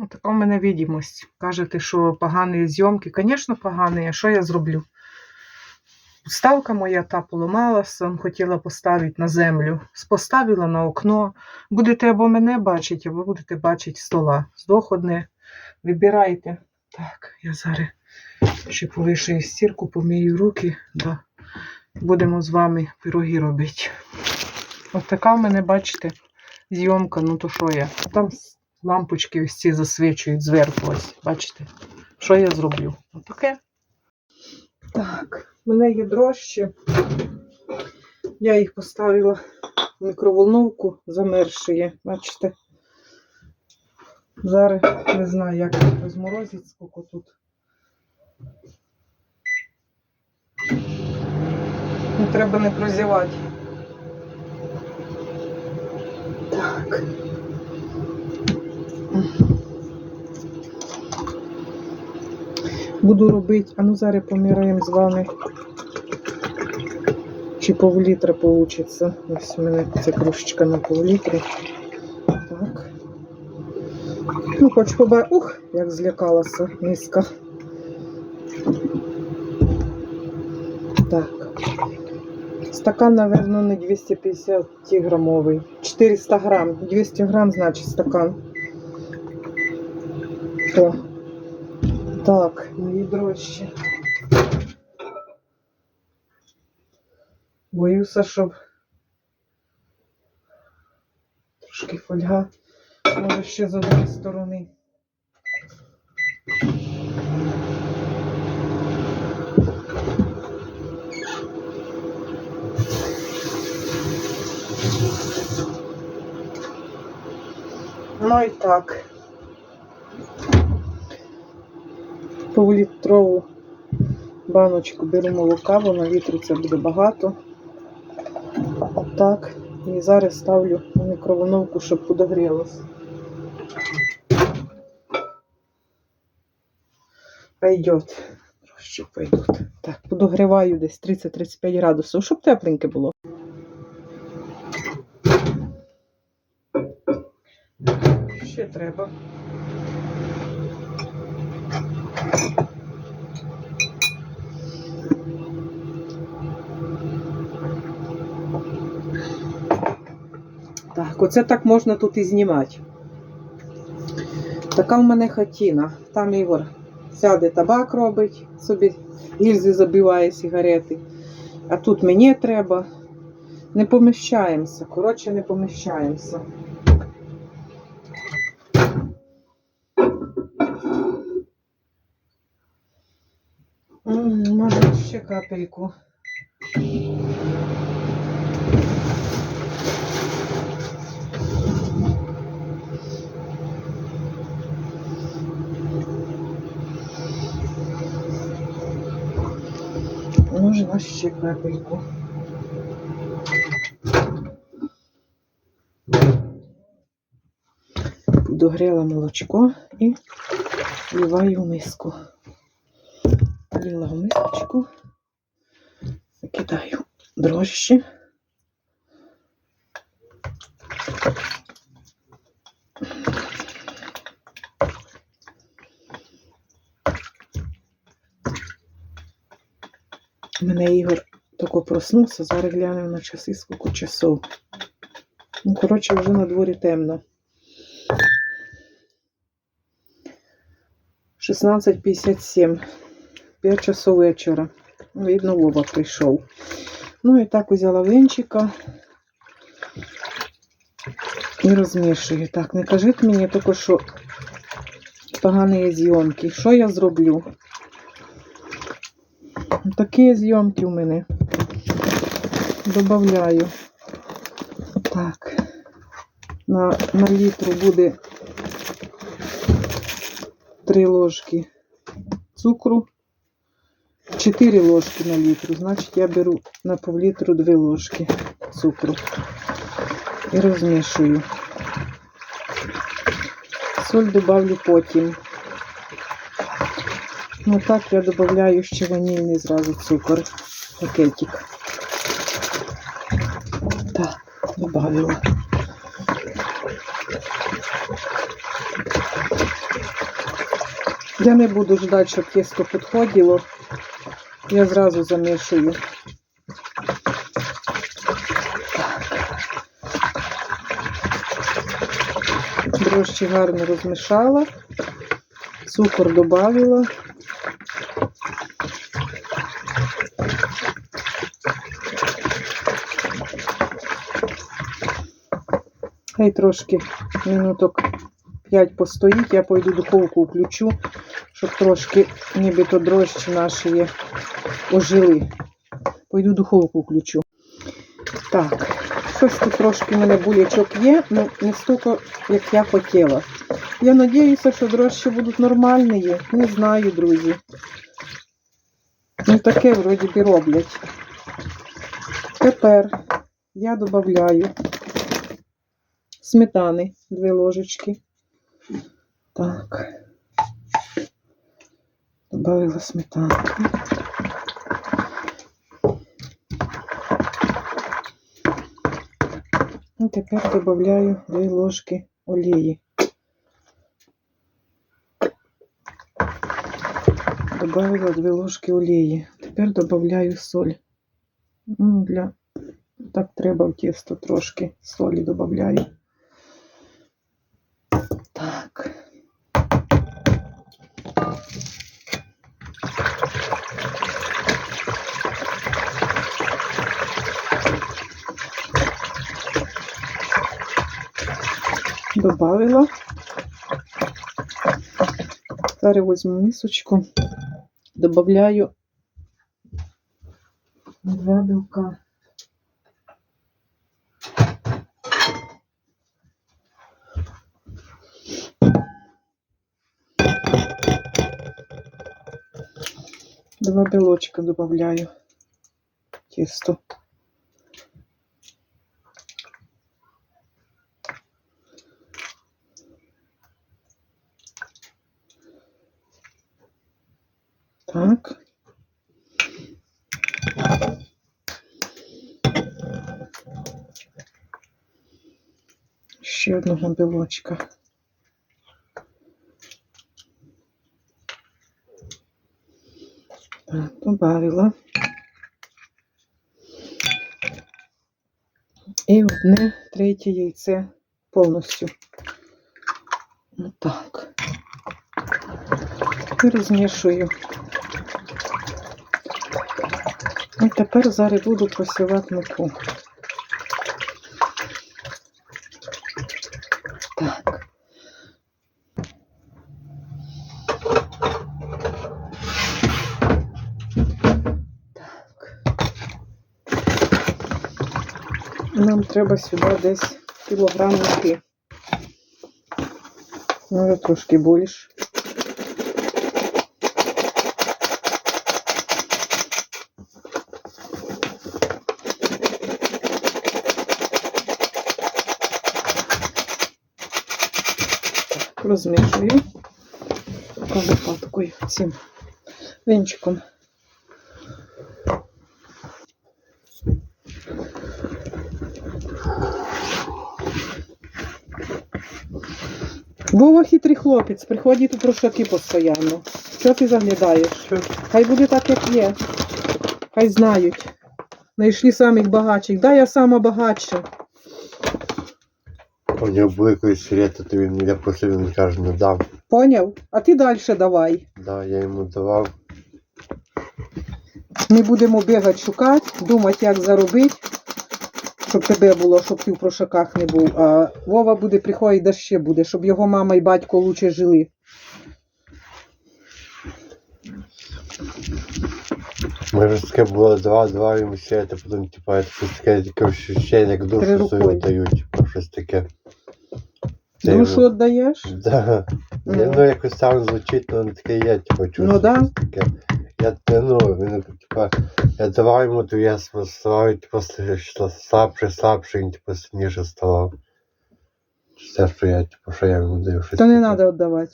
Ну, Така в мене відомість. Кажете, що погані зйомки. Звісно, погані, а що я зроблю? Ставка моя та поламалася, хотіла поставити на землю. Поставила на окно. Будете або мене бачити, або будете бачити стола. Здох одне. Вибирайте. Так, я зараз ще повишую стірку, помию руки. Да. Будемо з вами пироги робити. Ось така в мене, бачите, зйомка, ну то що я? Там лампочки ось ці засвічують зверху. Ось, бачите? Що я зроблю? Отаке. Так, в мене є дрожчі. Я їх поставила в мікроволновку замерші, бачите? Зараз не знаю, як розморозить, скільки тут. Не треба не прозівати. Так. Буду робити, а ну зараз поміряємо з вами. Чи пол літра получиться. Ось у мене ця кружечка на пол літри. Так. Ну, хоч побачити. Ух, як злякалася миска. Так. Стакан, наверное, не 250 грамовий. 400 грам. 200 грам, значить, стакан. О. Так, мої дрожчі. Боюся, щоб трошки фольга. Може ще з однієї сторони. Ну і так. Півлітрову баночку беру молока, на вітру це буде багато. Так. І зараз ставлю в мікроволновку, щоб подогрілося. Пойдет. Пойдуть. Так, подогріваю десь 30-35 градусів, щоб тепленьке було. Ще треба. Так, оце так можна тут і знімати. Така в мене хатіна. Там Ігор сяде табак робить, собі гільзи забиває сигарети. А тут мені треба. Не поміщаємося. Коротше, не поміщаємося. Може, ще капельку. Можна ще капельку. Догріла молочко і вливаю в миску. Влила в мисочку, кидаю дрожжі. У мене Ігор тільки проснувся, зараз глянув на часи, скільки часов. Ну, коротше, вже на дворі темно. 16.57. 5 часов вечора. Видно, Вова прийшов. Ну і так взяла венчика і розмішую. Так, не кажіть мені тільки, що погані зйомки. Що я зроблю? Такі зйомки у мене. Добавляю. Так. На, на літру буде 3 ложки цукру. 4 ложки на літру. Значить, я беру на півлітру 2 ложки цукру. І розмішую. Соль добавлю потім. Ну так я додаю ще ванільний зразу цукор. Пакетик. Так, добавила. Я не буду ждати, щоб тісто підходило. Я зразу замішую. Дрожчі гарно розмішала, цукор додавила. Хай трошки минуток 5 постоїть, я пойду духовку включу, щоб трошки нібито дрожчі наші ожили. Пойду духовку включу. Так, щось тут трошки мене булячок є, але не стільки, як я хотіла. Я сподіваюся, що дрожчі будуть нормальні. Не знаю, друзі. Ну, таке вроді би роблять. Тепер я додаю сметани, дві ложечки. Так. Добавила сметанку. І тепер додаю дві ложки олії. Добавила дві ложки олії. Тепер додаю соль. Ну, для... Так треба в тісто трошки солі додаю. Добавила. Зараз візьму мисочку, добавляю два білка. Два белочка добавляю в тесто. Так. Ще одного білочка. Так, добавила. І одне третє яйце повністю. Отак. І розмішую. І тепер зараз буду просівати муку. Так. Нам треба сюди десь кілограм муки. Може трошки більше. Розмішую лопаткою цим вінчиком. Вова хитрий хлопець, приходить у прошаки постійно. Що ти заглядаєш? Хай буде так, як є. Хай знають. Знайшли самих багатших. Да, я сама багатша. У нього були колись сигарети, то він я просив, він каже, не дав. Поняв? А ти далі давай. Да, я йому давав. Ми будемо бігати шукати, думати, як заробити, щоб тебе було, щоб ти в прошаках не був. А Вова буде приходити, де ще буде, щоб його мама і батько лучше жили. Може таке було давав йому сигарети, потім, типа, це щось таке, таке ощущення, як Три душу свою дають, типа, щось таке. Це Душу віддаєш? Да. Я, ну, якось там звучить, ну, не таке є, типа, чувство. Ну, да. таке. Я, ну, він, типа, я давав йому, то я ставав, типа, сл- слабше, слабше, він, типа, сильніше ставав. Все, що я, типа, що я йому даю. щось То не треба віддавати.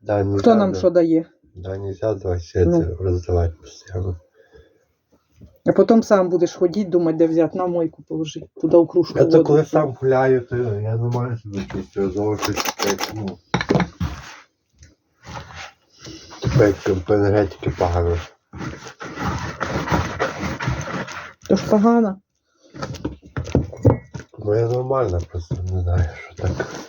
Да, Хто нам що дає? Да, нельзя давать все Ну. это раздавать постоянно. А потім сам будеш ходити, думати, де взяти на мойку положити. Туди у кружку. Я то воду. коли сам гуляю, то я не маю себе чувствую очі, ну. По енергетики погано. То ж погано. Ну я нормально, просто не знаю, що так.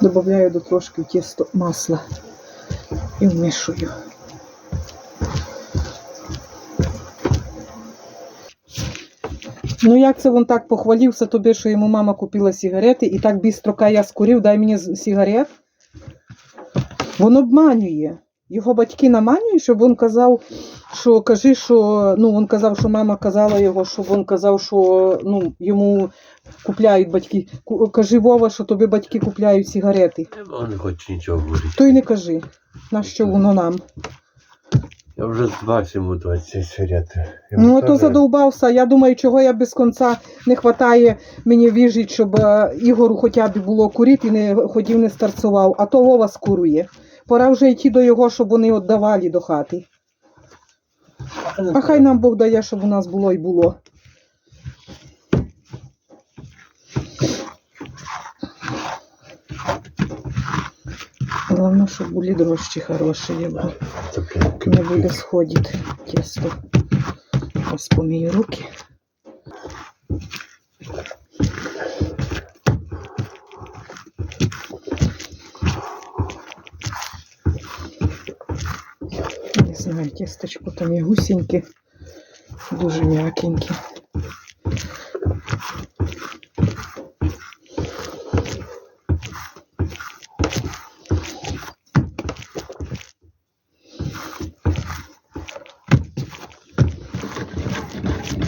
Добавляю до трошки тісто масла і вмішую. Ну як це він так похвалився тобі, що йому мама купила сигарети і так бістро каже, я скурив, дай мені сигарет. Він обманює. Його батьки наманюють, щоб він казав, що кажи, що ну він казав, що мама казала його, щоб він казав, що ну йому купляють батьки. Кажи Вова, що тобі батьки купляють сигарети. Я не хочу нічого говорити. То й не кажи. Нащо воно нам? Я вже збався йому 20 сигарети. Ну, то задовбався. Я думаю, чого я без кінця не вистачає мені віжить, щоб е, Ігору хоча б було курити і не ходів не старцював, а то Вова скурує. Пора вже йти до його, щоб вони віддавали до хати. А хай нам Бог дає, щоб у нас було і було. Головне, щоб були дрожчі хороші, бо не буде сходити тісто. Ось помію руки. Знаю, тісточко там і гусеньке, дуже м'якеньке.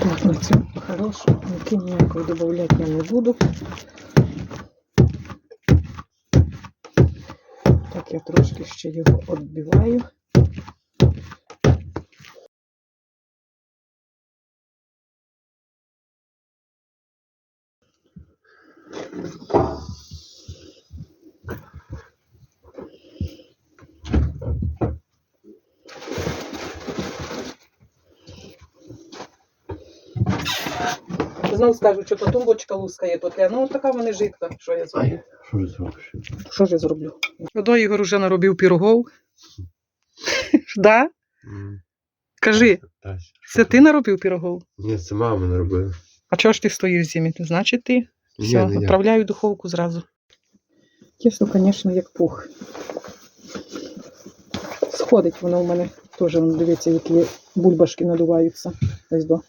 Так, на цю хорошу, муки ніякої додавати я не буду. Так, я трошки ще його відбиваю. Знову скажу, що то тумбочка лускає, то тля. Ну, така вона жидка, що я зроблю. Що ж зробиш? Що ж я зроблю? Водо Ігор уже наробив пірогов. да? Кажи, це ти наробив пірогов? Ні, це мама не робила. А чого ж ти стоїш зимі? Значить ти? Все, відправляю в духовку зразу. Тісто, звісно, як пух. Сходить воно в мене теж, воно, дивіться, які бульбашки надуваються. Ось до.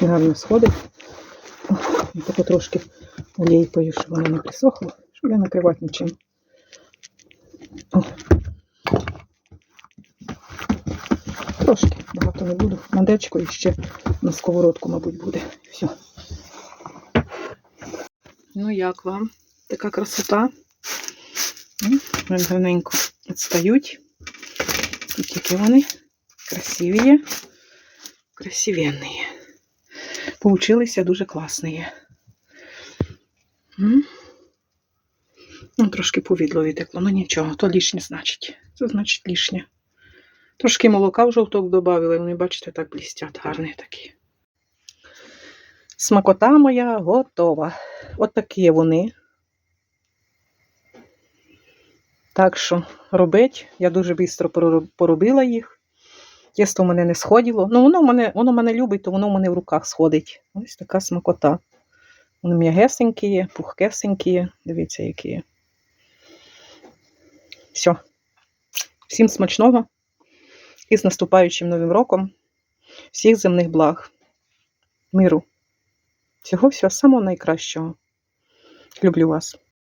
Гарно сходить. І тако трошки олійкою, щоб воно не присохло, щоб я накривати нічим. О. Трошки, багато не буду. Мандечко і ще на сковородку, мабуть, буде. Все. Ну, як вам? Така красота. Гарненько відстають. Тут тільки вони красиві, красивенні. Получилися дуже класні. Ну, трошки повідло відтекло, ну нічого, то лишнє значить. Це значить лишнє. Трошки молока в жовток додали, вони, бачите, так блістять, гарні такі. Смакота моя готова. От такі вони. Так що робить. Я дуже швидко поробила їх. Тісто в мене не сходило. Ну, воно мене, воно мене любить, то воно в мене в руках сходить. Ось така смакота. Вони м'ягесенькі є, пухкесенькі є. Дивіться, які є. Все. Всім смачного і з наступаючим новим роком. Всіх земних благ. Миру. Всього всього самого найкращого. Люблю вас.